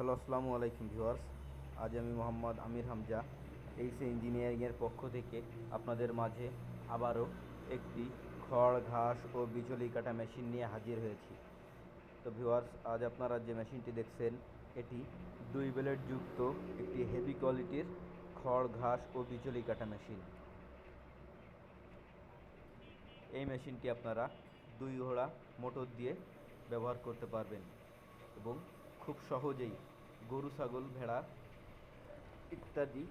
Hello, আসসালামু আলাইকুম viewers. আজ আমি মোহাম্মদ আমির হামজা এইসে ইঞ্জিনিয়ারিংয়ের পক্ষ থেকে আপনাদের মাঝে আবারও একটি খড়, ঘাস ও বিচুলি কাটা মেশিন নিয়ে হাজির হয়েছি। তো ভিউয়ার্স, আজ আপনারা যে মেশিনটি দেখছেন, এটি দুই ব্লেড যুক্ত একটি হেভি কোয়ালিটির খড়, ঘাস ও বিচুলি কাটা মেশিন। এই মেশিনটি আপনারা দুই ঘোড়া মোটর দিয়ে ব্যবহার করতে পারবেন এবং খুব সহজেই গরু, ছাগল, ভেড়া ইত্যাদি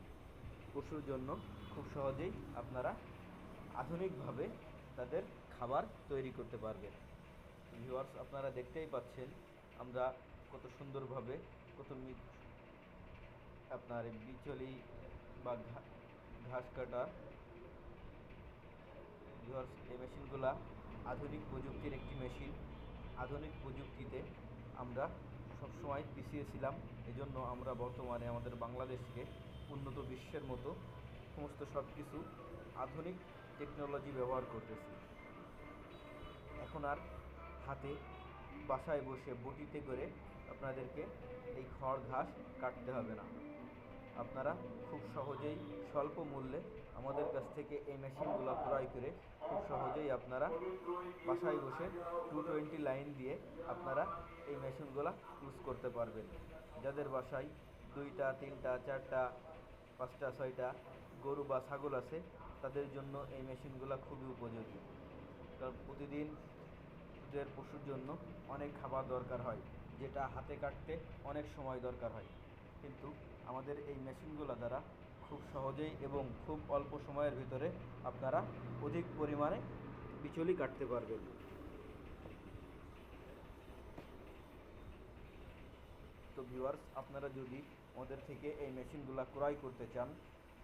পশুর জন্য খুব সহজেই আপনারা আধুনিকভাবে তাদের খাবার তৈরি করতে পারবেন। ভিউয়ার্স, আপনারা দেখতেই পাচ্ছেন আমরা কত সুন্দরভাবে কত আপনার বিচলি বা ঘাস কাটা ভিউয়ার্স, এই মেশিনগুলা আধুনিক প্রযুক্তির একটি মেশিন। আধুনিক প্রযুক্তিতে আমরা সবসময় পিছিয়ে ছিলাম। এজন্য আমরা বর্তমানে আমাদের বাংলাদেশকে উন্নত বিশ্বের মতো সমস্ত সব কিছু আধুনিক টেকনোলজি ব্যবহার করতেছি। এখন আর হাতে বাসায় বসে বটিতে করে আপনাদেরকে এই খড় ঘাস কাটতে হবে না। আপনারা খুব সহজেই স্বল্প মূল্যে আমাদের কাছ থেকে এই মেশিনগুলো ক্রয় করে খুব সহজেই আপনারা বাসায় বসে টু টোয়েন্টি লাইন দিয়ে আপনারা এই মেশিনগুলো ইউজ করতে পারবেন। যাদের বাসায় দুইটা, তিনটা, চারটা, পাঁচটা, ছয়টা গরু বা ছাগল আছে, তাদের জন্য এই মেশিনগুলো খুবই উপযোগী। কারণ প্রতিদিন পশুর জন্য অনেক খাবার দরকার হয়, যেটা হাতে কাটতে অনেক সময় দরকার হয়। কিন্তু আমাদের এই মেশিনগুলো দ্বারা খুব সহজেই এবং খুব অল্প সময়ের ভিতরে আপনারা অধিক পরিমাণে বিচলি কাটতে পারবেন। তো ভিউয়ার্স আপনারা যদি আমাদের থেকে এই মেশিনগুলো ক্রয় করতে চান,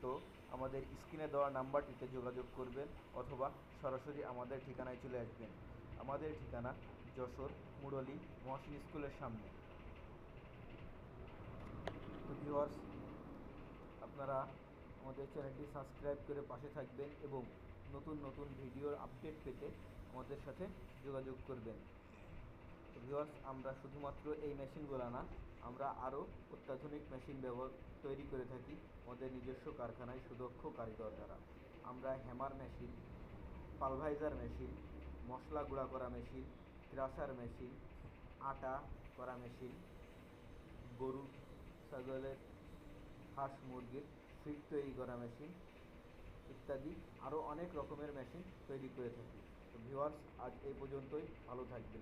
তো আমাদের স্ক্রিনে দেওয়া নাম্বারটিতে যোগাযোগ করবেন অথবা সরাসরি আমাদের ঠিকানায় চলে আসবেন। আমাদের ঠিকানা যশোর মুরলী মহসিন স্কুলের সামনে। ভিউয়ার্স আপনারা আমাদের চ্যানেলটি সাবস্ক্রাইব করে পাশে থাকবেন এবং নতুন নতুন ভিডিওর আপডেট পেতে আমাদের সাথে যোগাযোগ করবেন। ভিউয়ার্স আমরা শুধুমাত্র এই মেশিনগুলো না, আমরা আরও অত্যাধুনিক মেশিন ব্যবহার তৈরি করে থাকি আমাদের নিজস্ব কারখানায় সুদক্ষ কারিগর দ্বারা। আমরা হ্যামার মেশিন পালভাইজার মেশিন মশলা গুঁড়া করা মেশিন ক্রাশার মেশিন আটা করা মেশিন গরু ছাগলের হাঁস মুরগির ফিট তৈরি করা মেশিন ইত্যাদি আরও অনেক রকমের মেশিন তৈরি করে থাকি। তো ভিউয়ার্স আজ এই পর্যন্তই। ভালো থাকবেন